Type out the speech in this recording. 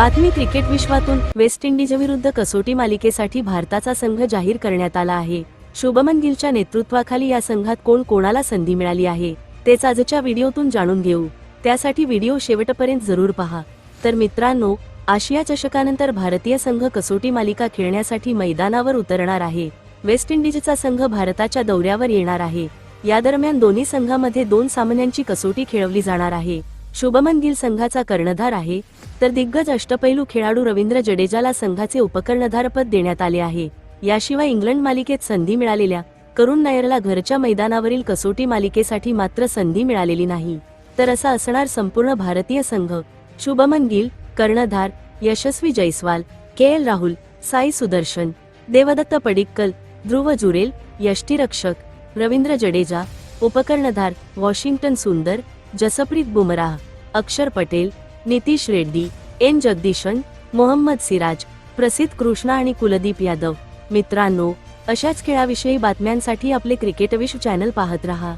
बातमी cricket विश्वातून West Indies विरुद्ध कसोटी मालिकेसाठी भारताचा संघ जाहीर करण्यात आला आहे. शुभमन गिलच्या नेतृत्वाखाली या संघात कोण कोणाला संधी मिळाली आहे तेच आजच्या व्हिडिओतून जाणून घेऊ. त्यासाठी व्हिडिओ शेवटपर्यंत जरूर पहा. तर मित्रांनो आशिया चषकानंतर भारतीय संघ कसोटी मालिका खेळण्यासाठी मैदानावर उतरणार आहे. वेस्ट इंडिजचा संघ भारताच्या दौऱ्यावर येणार आहे. या दरम्यान दोन्ही संघामध्ये दोन सामन्यांची कसोटी खेळवली जाणार आहे. शुभमन गिल संघाचा कर्णधार आहे तर दिग्गज अष्टपैलू खेळाडू रवींद्र जडेजाला संघाचे उपकर्णधारपद देण्यात आले आहे. याशिवाय इंग्लंड मालिकेत संधी मिळालेल्या करुण नायरला घरच्या मैदानावरील कसोटी मालिकेसाठी मात्र संधी मिळालेली नाही. तर असा असणार संपूर्ण भारतीय संघ. शुभमन गिल कर्णधार यशस्वी जयस्वाल के एल राहुल साई सुदर्शन देवदत्त पडिक्कल ध्रुव जुरेल यष्टीरक्षक रवींद्र जडेजा उपकर्णधार वॉशिंग्टन सुंदर जसप्रीत बुमराह अक्षर पटेल नितीश रेड्डी एन जगदीशन मोहम्मद सिराज प्रसिद्ध कृष्णा आणि कुलदीप यादव. मित्रांनो अशाच खेळाविषयी बातम्यांसाठी आपले क्रिकेट विश्व चॅनल पाहत रहा.